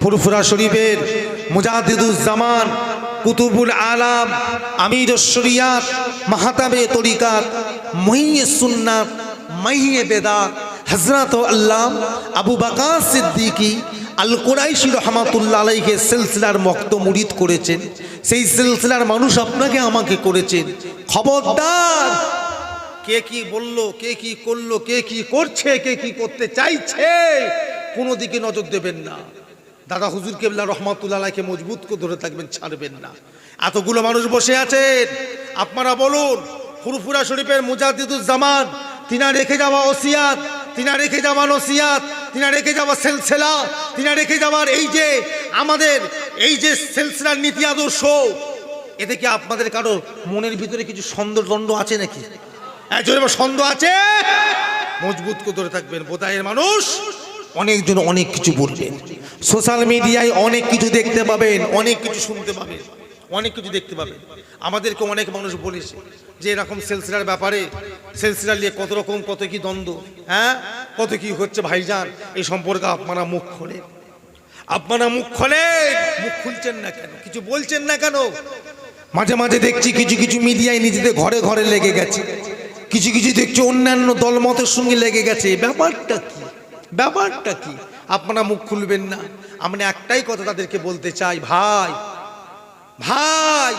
ফুরফুরা শরীফের মুজাহিদুজ্জামান কুতুবুল আলাম আমির শরিয়াত, মাহাতাবে তরিকাত, মহিয়ে সুন্নাত মাহিয়ে বেদাত হজরত আল্লাহ আবু বাকা সিদ্দিকী আল কোরাইশি রহমাতুল্লাহ আলাইকে সিলসিলার মক্ত মুরিদ করেছেন। সেই সিলসিলার মানুষ আপনাকে আমাকে করেছেন। খবরদার! কে কি বলল, কে কি করল, কে কি করছে, কে কি করতে চাইছে, কোনো দিকে নজর দেবেন না। দাদা হুজুর কেবলা রহমাতুল্লাহকে মজবুত করে ধরে থাকবেন, ছাড়বেন না। এতগুলো মানুষ বসে আছেন। আপনারা বলুন, ফুরফুরা শরীফের মুজাদ্দিদুজ্জামান, তিনা রেখে যাওয়া ওসিয়াত, তিনা রেখে যাওয়া নসিয়াত, তিনা রেখে যাওয়া সেলসেলা, তিনা রেখে যাওয়ার এই যে আমাদের, এই যে সেলসেলার নীতি আদর্শ, এতে কি আপনাদের কারও মনের ভিতরে কিছু সন্দেহ দণ্ড আছে নাকি? একজন সন্দেহ আছে? মজবুত করে ধরে থাকবেন বোধায়ের মানুষ। অনেকজন অনেক কিছু বলবেন। সোশ্যাল মিডিয়ায় অনেক কিছু দেখতে পাবেন, অনেক কিছু শুনতে পাবেন, অনেক কিছু দেখতে পাবেন। আমাদেরকে অনেক মানুষ বলেছে যে এরকম সেলসিলার ব্যাপারে সেলসিলার নিয়ে কত রকম কত কি দ্বন্দ্ব হ্যাঁ? কত কি হচ্ছে ভাইজান, এই সম্পর্কে আপনারা মুখ খোলেন। আপনারা মুখ খোলেন, মুখ খুলছেন না কেন? কিছু বলছেন না কেন? মাঝে মাঝে দেখছি কিছু কিছু মিডিয়ায় নিজেদের ঘরে ঘরে লেগে গেছে। কিছু কিছু দেখছি অন্যান্য দলমতের সঙ্গে লেগে গেছে। ব্যাপারটা কি? ব্যাপারটা কি? আপনারা মুখ খুলবেন না। আমরা একটাই কথা তাদেরকে বলতে চাই, ভাই ভাই,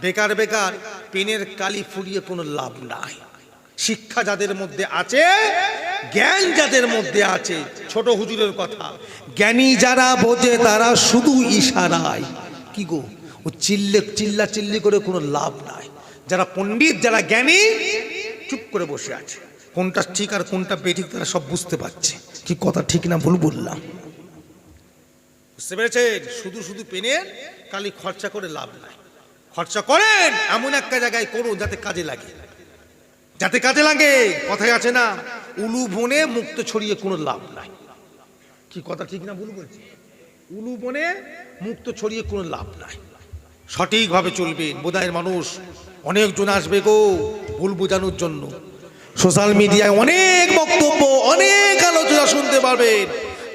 বেকার বেকার, পেনের কালি ফুরিয়ে কোনো লাভ নাই। শিক্ষা যাদের মধ্যে আছে, জ্ঞান যাদের মধ্যে আছে, ছোট হুজুরের কথা, জ্ঞানী যারা বোঝে তারা শুধু ইশারায়। কি গো? ও চিল্লে, চিল্লা, চিল্লি করে কোনো লাভ নাই। যারা পণ্ডিত, যারা জ্ঞানী, চুপ করে বসে আছে। কোনটা ঠিক আর কোনটা বেঠিক তারা সব বুঝতে পারছে। কি কথা ঠিক না ভুল বললাম। বুঝতে পেরেছেন? শুধু শুধু পেনের কালি খরচা করে লাভ নাই। খরচা করেন, এমন একটা জায়গায় করুন যাতে কাজে লাগে। যাতে কাজে লাগে কথায় আছে না, উলু বনে মুক্ত ছড়িয়ে কোনো লাভ নাই। কি কথা ঠিক না ভুল বলছি? উলু বনে মুক্ত ছড়িয়ে কোনো লাভ নাই। সঠিকভাবে চলবেন বোধায়ের মানুষ, অনেকজন আসবে গো ভুল বোঝানোর জন্য। সোশ্যাল মিডিয়ায় অনেক বক্তব্য, অনেক আলোচনা শুনতে পারবেন,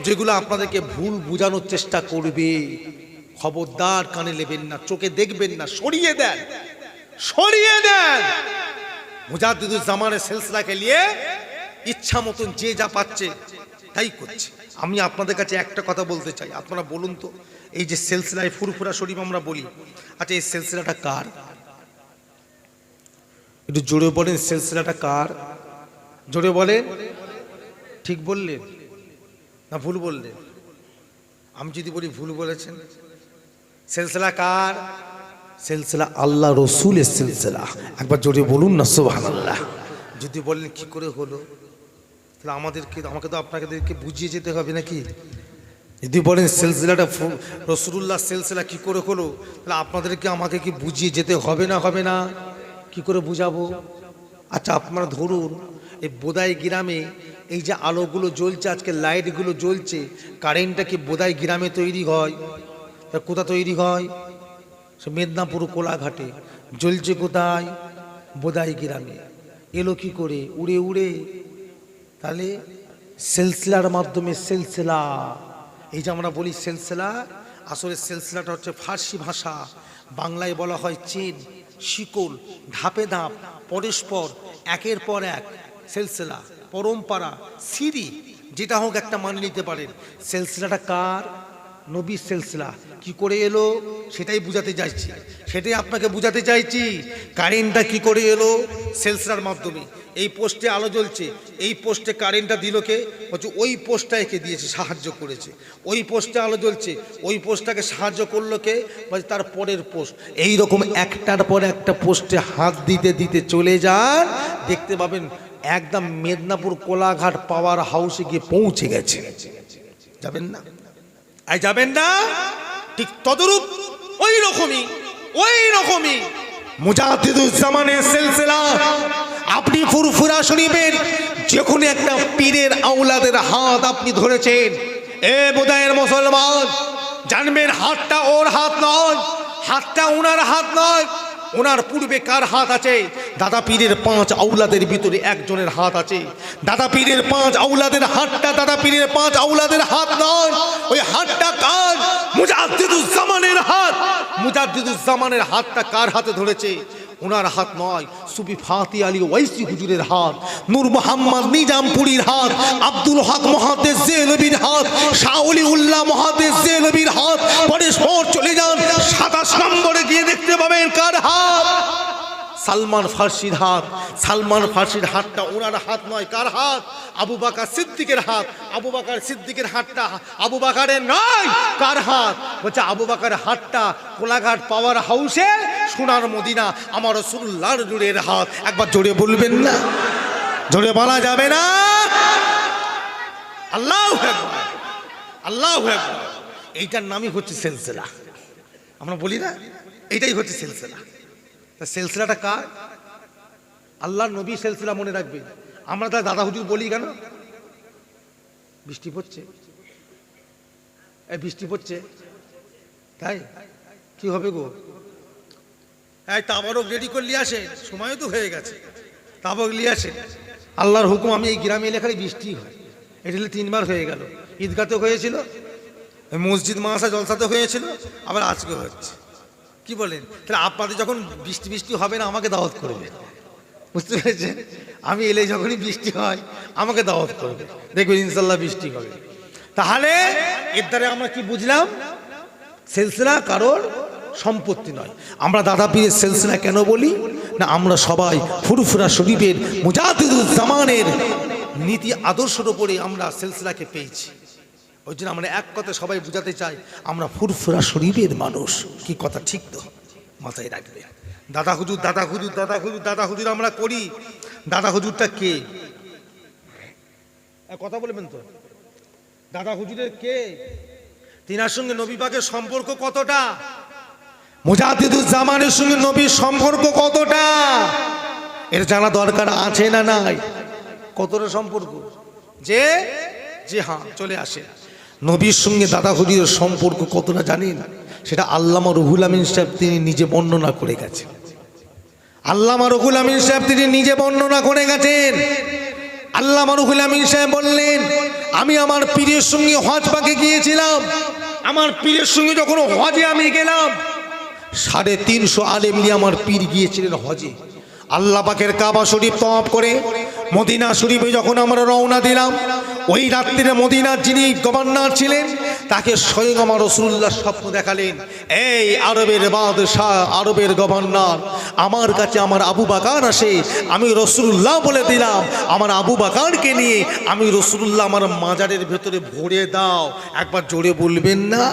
যেগুলো আপনাদেরকে ভুল বোঝানোর চেষ্টা করবে। খবরদার কানে নেবেন না, চোখে দেখবেন না, সরিয়ে দেন সরিয়ে দেন। মুজাদ্দিদুজ্জামানের সিলসিলাকে নিয়ে ইচ্ছা মতন যে যা পাচ্ছে, তাই করছে। আমি আপনাদের কাছে একটা কথা বলতে চাই, আপনারা বলুন তো, এই যে সিলসিলায় ফুরফুরা শরীফ আমরা বলি আচ্ছা এই সিলসিলাটা কার? একটু জোরে বলেন, সিলসিলাটা কার? জোরে বলেন। ঠিক বললেন? না, ভুল বললেন। আমি যদি বলি ভুল বলেছেন। সিলসিলা কার? সিলসিলা আল্লাহ রসুলের সিলসিলা। একবার জোরে বলুন না সোহান আল্লাহ যদি বলেন কি করে হলো? তাহলে আমাদেরকে, আমাকে তো আপনাদেরকে বুঝিয়ে যেতে হবে নাকি? যদি বলেন সিলসিলাটা রসুল্লাহ সিলসিলা কি করে হলো? তাহলে আপনাদেরকে, আমাকে কি বুঝিয়ে যেতে হবে না হবে না? কি করে বুঝাবো? আচ্ছা আপনারা ধরুন, এই বোদাই গ্রামে এই যে আলোগুলো জ্বলছে, আজকে লাইটগুলো জ্বলছে, কারেন্টটা কি বোদাই গ্রামে তৈরি হয়? কোথা তৈরি হয়? সে মেদিনীপুর কোলাঘাটে। জ্বলছে কোথায়? বোদাই গ্রামে। এলো কি করে? উড়ে উড়ে। তাহলে সেলসিলার মাধ্যমে সেলসিলা। এই যে আমরা বলি সেলসিলা, আসলে সেলসিলাটা হচ্ছে ফার্সি ভাষা। বাংলায় বলা হয় চেন। শিকল, ধাপে ধাপ, পরস্পর, একের পর এক, সেলসেলা পরম্পরা সিঁড়ি, যেটা হোক একটা মানে নিতে পারেন। সেলসেলাটা কার? নবীর সেলসিলা। কি করে এলো? সেটাই বুঝাতে চাইছি। সেটাই আপনাকে বুঝাতে চাইছি। কারেন্টটা কি করে এলো? সেলসিলার মাধ্যমে। এই পোস্টে আলো জ্বলছে। এই পোস্টে কারেন্টটা দিল কে? বলছে, ওই পোস্টটা একে দিয়েছে, সাহায্য করেছে। ওই পোস্টে আলো জ্বলছে। ওই পোস্টটাকে সাহায্য করল কে? বলছে, তার পরের পোস্ট। এই রকম একটার পর একটা পোস্টে হাত দিতে দিতে চলে যান। দেখতে পাবেন, একদম মেদিনীপুর কোলাঘাট পাওয়ার হাউসে গিয়ে পৌঁছে গেছে। যাবেন না? আই যাবেন না? ঠিক তদরূপ ওই রকমই ওই রকমই। মুজাহিদুজ্জামানের সিলসিলা। আপনি ফুরফুরা শুনিবেন যে একটা পীরের আওলাদের হাত আপনি ধরেছেন। এ বোধায়ের মুসলমান, জানবেন হাতটা ওর হাত নয়, হাতটা ওনার হাত নয়। ওনার পূর্বে কার হাত আছে? দাদা পীরের পাঁচ আউলাদের ভিতরে একজনের হাত আছে। দাদা পীরের পাঁচ আউলাদের হাতটা দাদা পীরের পাঁচ আউলাদের হাত নয়। ওই হাতটা কার? মুজাদ্দিদুজ্জামানের হাত। মুজাদ্দিদুজ্জামানের হাতটা কার হাতে ধরেছে? ওনার হাত নয়। সুফি ফাতি আলী ওয়াইসি হুজুরের হাত, নূর মোহাম্মদ নিজামপুরীর হাত, আব্দুল হক মহাদেশ জেলবির হাত শাহলি উল্লাহ মহাদেশ জেলবির হাত। পরস্পর চলে যান, সাতাশ নম্বরে গিয়ে দেখতে পাবেন কার হাত? সালমান ফার্সির হাত। সালমান ফার্সির হাতটা ওনার হাত নয়, কার হাত? আবু বাকার সিদ্দিকের হাত। আবু বাকার সিদ্দিকের হাতটা আবু বাকারের নয়, কার হাত? বলছে, আবু বাকার হাতটা কোলাঘাট পাওয়ার হাউসে সোনার মদিনা আমার রসুল্লাহর জুড়ের হাত। একবার জোরে বলবেন না। জোরে বলা যাবে না। আল্লাহ আল্লাহ এইটার নামই হচ্ছে সেলসেলা। আমরা বলি না, এইটাই হচ্ছে সেলসেলা। তা সেলসিলাটা কার? আল্লাহ নবী সেলসিলা মনে রাখবে। আমরা তার দাদা হুজুর বলি কেন? বৃষ্টি পড়ছে। এই বৃষ্টি পড়ছে। তাই? কি হবে গো? এই তাবারক রেডি করে নিয়ে আসে। সময় তো হয়ে গেছে। তাবক নিয়ে আসে। আল্লাহর হুকুম, আমি এই গ্রামে এলাকায় বৃষ্টি হয়। এটা তিনবার হয়ে গেল। ঈদগাতে হয়েছিল মসজিদ মাসা জলসাতে হয়েছিল, আবার আজকে হচ্ছে। কি বলেন? তাহলে আপনাদের যখন বৃষ্টি বৃষ্টি হবে না, আমাকে দাওয়াত করবে। বুঝতে পেরেছেন? আমি এলে যখনই বৃষ্টি হয়, আমাকে দাওয়াত করবে। দেখবেন ইনশাল্লাহ বৃষ্টি হবে। তাহলে, এর দ্বারা আমরা কি বুঝলাম? সিলসিলা, কারোর সম্পত্তি নয়। আমরা দাদা পীরের সেলসিলা কেন বলি? না, আমরা সবাই ফুরফুরা শরীফের মুজাহিদুজ্জামানের নীতি আদর্শের উপরে আমরা সেলসিলাকে পেয়েছি। ওই জন্য আমরা এক কথা সবাই বুঝাতে চাই, আমরা ফুরফুরা শরীফের মানুষ। কি কথা ঠিক তো? মাথায় রাখবে। দাদা হুজুর দাদা হুজুর দাদা হুজুর দাদা হুজুর আমরা করি। দাদা হুজুরটা কে? কথা বলবেন তো? দাদা হুজুরের কে? তিনার সঙ্গে নবী পাকের সম্পর্ক কতটা? মুজাহিদুজ্জামানের সঙ্গে নবীর সম্পর্ক কতটা? এর জানা দরকার আছে না নাই? কতটা সম্পর্ক? যে যে হ্যাঁ চলে আসে। নবীর সঙ্গে দাদা হুজুরের সম্পর্ক কতটা জানেন? সেটা আল্লামা রহুল আমিন সাহেব তিনি নিজে বর্ণনা করে গেছেন। আল্লামা রহুল আমিন সাহেব তিনি নিজে বর্ণনা করে গেছেন। আল্লামা রহুল আমিন সাহেব বললেন, আমি আমার পীরের সঙ্গে হজ পাকে গিয়েছিলাম। আমার পীরের সঙ্গে যখন হজে আমি গেলাম সাড়ে তিনশো আলেম নিয়ে আমার পীর গিয়েছিলেন হজে। আল্লাহ পাকের কাবা শরীফ তওয়াব করে মদিনা শরীফে যখন আমরা রওনা দিলাম, ওই রাত্রিরে মদিনার যিনি গভর্নর ছিলেন, তাকে স্বয়ং আমার রসুল্লাহ স্বপ্ন দেখালেন, এই আরবের বাদশাহ, আরবের গভর্নর, আমার কাছে আমার আবু বাকার আসে, আমি রসুল্লাহ বলে দিলাম, আমার আবু বাকারকে নিয়ে আমি রসুল্লাহ আমার মাজারের ভেতরে ভরে দাও। একবার জোরে বলবেন না।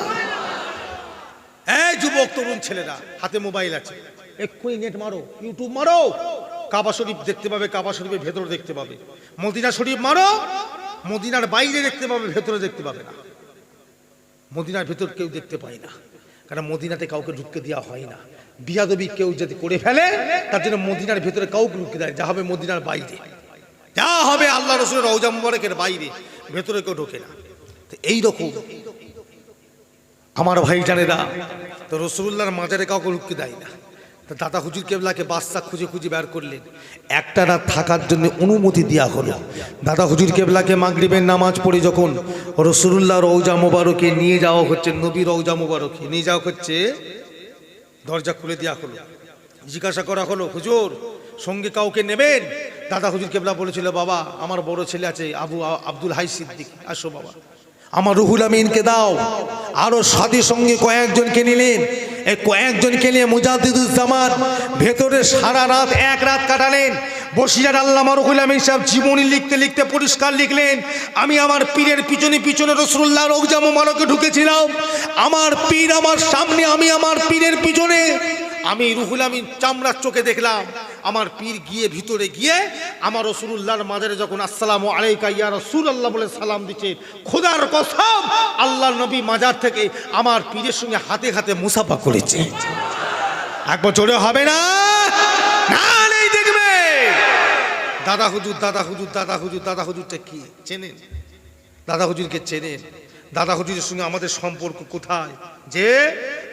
এই যুবক, তরুণ ছেলেরা, হাতে মোবাইল আছে। এক্ষুনি নেট মারো ইউটিউব মারো। কাবা শরীফ দেখতে পাবে, কাবা শরীফের ভেতরে দেখতে পাবে। মদিনা শরীফ মারো, মদিনার বাইরে দেখতে পাবে, ভেতরে দেখতে পাবে না। মদিনার ভেতর কেউ দেখতে পায় না, কারণ মদিনাতে কাউকে ঢুকতে দেওয়া হয় না। বিয়াদবি কেউ যদি করে ফেলে, তার জন্য মদিনার ভেতরে কাউকে ঢুকতে দেয় যা হবে মদিনার বাইরে। যা হবে আল্লাহ রসুলের রৌজা বাইরে, ভেতরে কেউ ঢোকে না। তো এইরকম আমার ভাই জানেরা তো রসুল্লাহর মাজারে কাউকে ঢুকতে দেয় না। তো দাদা হুজুর কেবলাকে বাচ্চা খুঁজে খুঁজে বের করলেন। একটা রাত থাকার জন্য অনুমতি দেওয়া হলো। দাদা হুজুর কেবলাকে মাগরিবের নামাজ পড়ে যখন রসুল্লাহ রৌজা মোবারকে নিয়ে যাওয়া হচ্ছে নবী রৌজা মোবারকে নিয়ে যাওয়া হচ্ছে, দরজা খুলে দেওয়া হলো। জিজ্ঞাসা করা হলো, হুজুর, সঙ্গে কাউকে নেবেন? দাদা হুজুর কেবলা বলেছিল, বাবা, আমার বড় ছেলে আছে, আবু আব্দুল হাই সিদ্দিক, আসো বাবা। আমার রুহুল আমিনকে দাও। আরও সাথে সঙ্গে কয়েকজনকে নিলেন। এই কয়েকজনকে নিয়ে মুজাদ্দিদুজ্জামান ভেতরে সারা রাত, এক রাত কাটালেন। বসিরার আল্লামা রুহুল আমিন সাহেব জীবনী লিখতে লিখতে পরিষ্কার লিখলেন, আমি আমার পীরের পিছনে পিছনে রসুল্লাহ রৌজা মোবারকে ঢুকেছিলাম। আমার পীর আমার সামনে, আমি আমার পীরের পিছনে। আমি রুহুল আমিন চামড়ার চোখে দেখলাম। আমার পীর গিয়ে ভিতরে গিয়ে আমার রসুল্লাহর মাজারে যখন আসসালামু আলাইকা ইয়া রসুল আল্লাহ বলে সালাম দিচ্ছে খোদার কসম আল্লাহ নবী মাজার থেকে আমার পীরের সঙ্গে হাতে হাতে মুসাফা করেছে। এক বছরে হবে না? দেখবে। দাদা হুজুর দাদা হুজুর দাদা হুজুর, দাদা হুজুরটা কি চেনেন? দাদা হুজুরকে চেনেন? দাদা হুজুরের সঙ্গে আমাদের সম্পর্ক কোথায়? যে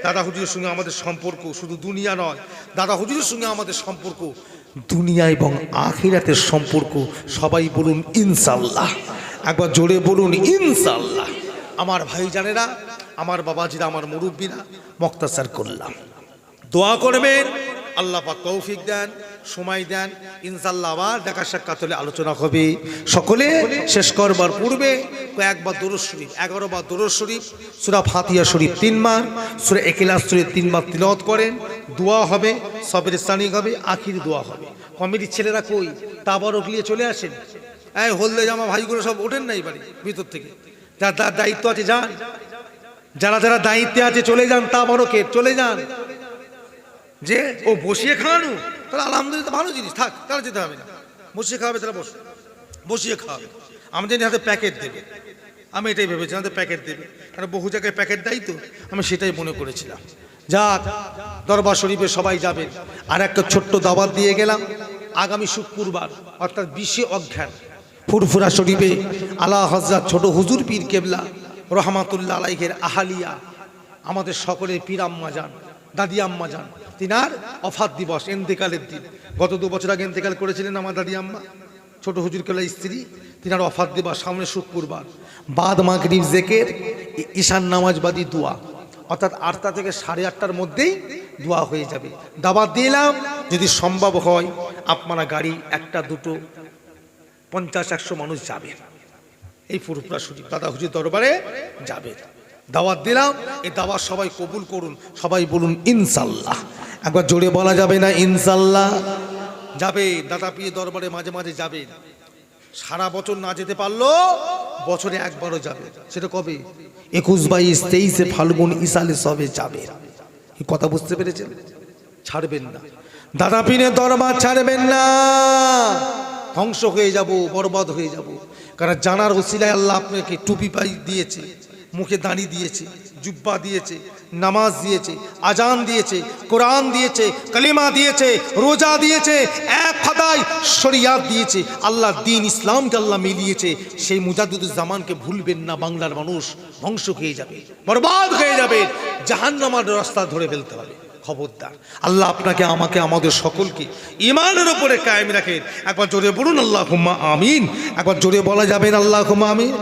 দাদা হুজুরের সঙ্গে আমাদের সম্পর্ক শুধু দুনিয়া নয়, দাদা হুজুরের সঙ্গে আমাদের সম্পর্ক দুনিয়া এবং আখিরাতের সম্পর্ক, সবাই বলুন ইনশাল্লাহ একবার জোরে বলুন ইনশাল্লাহ আমার ভাই জানেরা, আমার বাবাজিরা, আমার মুরব্বীরা মক্তাচার করলাম দোয়া করবেন, আল্লাহ পাক তৌফিক দেন। সময় দেন ইনশাল্লাহ আবার দেখা সাক্ষাৎ হলে আলোচনা হবে। সকলে শেষ করবার পূর্বে কয়েকবার দরুদ শরীফ এগারো বার শরীফ, সুরা ফাতিয়া শরীফ তিনবার, সুরা একিলাস শরীফ তিনবার তিলত করেন, দোয়া হবে, সবের স্থানিক হবে, আখির দোয়া হবে। কমিটির ছেলেরা কই? তাবারক নিয়ে চলে আসেন। এই হলদে জামা ভাইগুলো সব ওঠেন না এবারে ভিতর থেকে। যার যার দায়িত্ব আছে যান। যারা যারা দায়িত্বে আছে চলে যান তাবারকে চলে যান। যে ও বসিয়ে খাওয়ানো। তাহলে আলহামদুলিল্লাহ ভালো জিনিস, থাক তারা যেতে হবে না। বসিয়ে খাওয়াবে তারা বস, বসিয়ে খাওয়াবে। আমাদের হাতে প্যাকেট দেবে, আমি এটাই ভেবেছিলাম হাতে প্যাকেট দেবে। কারণ বহু জায়গায় প্যাকেট দেয় তো, আমি সেটাই মনে করেছিলাম। যাক দরবার শরীফে সবাই যাবেন আর একটা ছোট্ট দাবাত দিয়ে গেলাম, আগামী শুক্রবার, অর্থাৎ বিশে অজ্ঞান ফুরফুরা শরীফে আলা হজরত ছোট হুজুর পীর কেবলা, রহমাতুল্লাহ আলাইহের আহালিয়া, আমাদের সকলের পীর আম্মা যান, দাদি আম্মা যান তিনার অফাত দিবস, এন্তেকালের দিন। গত দু বছর আগে এন্তেকাল করেছিলেন আমার দাদি আম্মা, ছোট হুজুর কেলা স্ত্রী। তিনার অফাত দিবস, সামনে শুক্রবার। বাদ মাগরিব, জেকের, ঈশান নামাজবাদী দোয়া। অর্থাৎ আটটা থেকে সাড়ে আটটার মধ্যেই দোয়া হয়ে যাবে। দাবাত দিলাম যদি সম্ভব হয়, আপনারা গাড়ি একটা, দুটো, পঞ্চাশ, একশো মানুষ যাবে। এই ফুরফুরা শরীফ দাদা হুজুর দরবারে যাবে। দাওয়াত দিলাম, এই দাওয়াত সবাই কবুল করুন, সবাই বলুন ইনশাল্লাহ। একবার জোরে বলা যাবে না, ইনশাল্লাহ। যাবে, দাদা পিয়ে দরবারে মাঝে মাঝে যাবে। সারা বছর না যেতে পারল বছরে একবারও যাবে। সেটা কবে? একুশ বাইশ তেইশে ফাল্গুন ইসালে সবে যাবে। কথা বুঝতে পেরেছেন? ছাড়বেন না। দাদা পিনে দরবার ছাড়বেন না। ধ্বংস হয়ে যাব, বরবাদ হয়ে যাব। কারণ জানার ওসিলায় আল্লাহ আপনাকে টুপি পাই দিয়েছে, মুখে দাঁড়ি দিয়েছে, জুব্বা দিয়েছে। নামাজ দিয়েছে, আজান দিয়েছে, কোরআন দিয়েছে, কালিমা দিয়েছে, রোজা দিয়েছে, এক ফাদায় শরিয়াত দিয়েছে। আল্লাহ দিন ইসলামকে আল্লাহ মিলিয়েছে। সেই মুজাদুজ্জামানকে ভুলবেন না, বাংলার মানুষ ধ্বংস হয়ে যাবে, বরবাদ হয়ে যাবে। জাহান্নামার রাস্তা ধরে ফেলতে হবে। খবরদার, আল্লাহ আপনাকে, আমাকে, আমাদের সকলকে ইমানের উপরে কায়েম রাখেন। একবার জোরে বলুন আল্লাহ হুম্মা আমিন। একবার জোরে বলা যাবেন আল্লাহ হুম্মা আমিন।